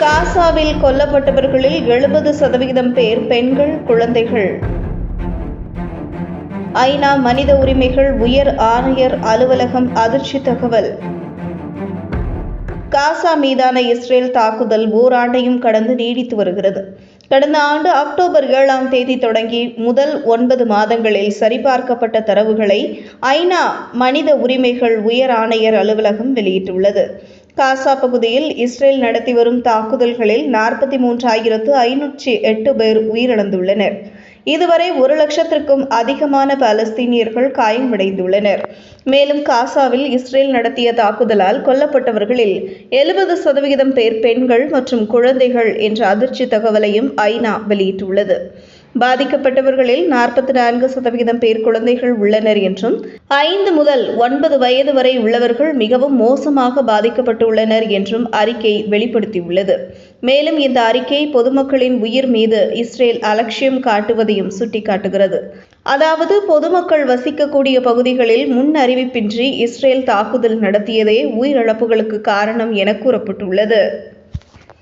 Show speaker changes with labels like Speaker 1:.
Speaker 1: காசாவில் கொல்லப்பட்டவர்களில் எழுபது சதவிகிதம் பேர் பெண்கள் குழந்தைகள். ஐநா மனித உரிமைகள் உயர் ஆணையர் அலுவலகம் அதிர்ச்சி தகவல். காசா மீதான இஸ்ரேல் தாக்குதல் ஓராண்டையும் கடந்து நீடித்து வருகிறது. கடந்த ஆண்டு அக்டோபர் ஏழாம் தேதி தொடங்கி முதல் ஒன்பது மாதங்களில் சரிபார்க்கப்பட்ட தரவுகளை ஐநா மனித உரிமைகள் உயர் ஆணையர் அலுவலகம் வெளியிட்டுள்ளது. காசா பகுதியில் இஸ்ரேல் நடத்தி வரும் தாக்குதல்களில் நாற்பத்தி மூன்றாயிரத்து ஐநூற்றி எட்டு பேர் உயிரிழந்துள்ளனர். இதுவரை ஒரு லட்சத்திற்கும் அதிகமான பாலஸ்தீனியர்கள் காயமடைந்துள்ளனர். மேலும் காசாவில் இஸ்ரேல் நடத்திய தாக்குதலால் கொல்லப்பட்டவர்களில் எழுபது சதவிகிதம் பேர் பெண்கள் மற்றும் குழந்தைகள் என்ற அதிர்ச்சி தகவலையும் ஐநா வெளியிட்டுள்ளது. பாதிக்கப்பட்டவர்களில் நாற்பத்தி நான்கு சதவிகிதம் பேர் குழந்தைகள் உள்ளனர் என்றும் ஐந்து முதல் ஒன்பது வயது வரை உள்ளவர்கள் மிகவும் மோசமாக பாதிக்கப்பட்டுள்ளனர் என்றும் அறிக்கை வெளிப்படுத்தியுள்ளது. மேலும் இந்த அறிக்கை பொதுமக்களின் உயிர் மீது இஸ்ரேல் அலட்சியம் காட்டுவதையும் சுட்டிக்காட்டுகிறது. அதாவது பொதுமக்கள் வசிக்கக்கூடிய பகுதிகளில் முன் அறிவிப்பின்றி இஸ்ரேல் தாக்குதல் நடத்தியதே உயிரிழப்புகளுக்கு காரணம் என கூறப்பட்டுள்ளது.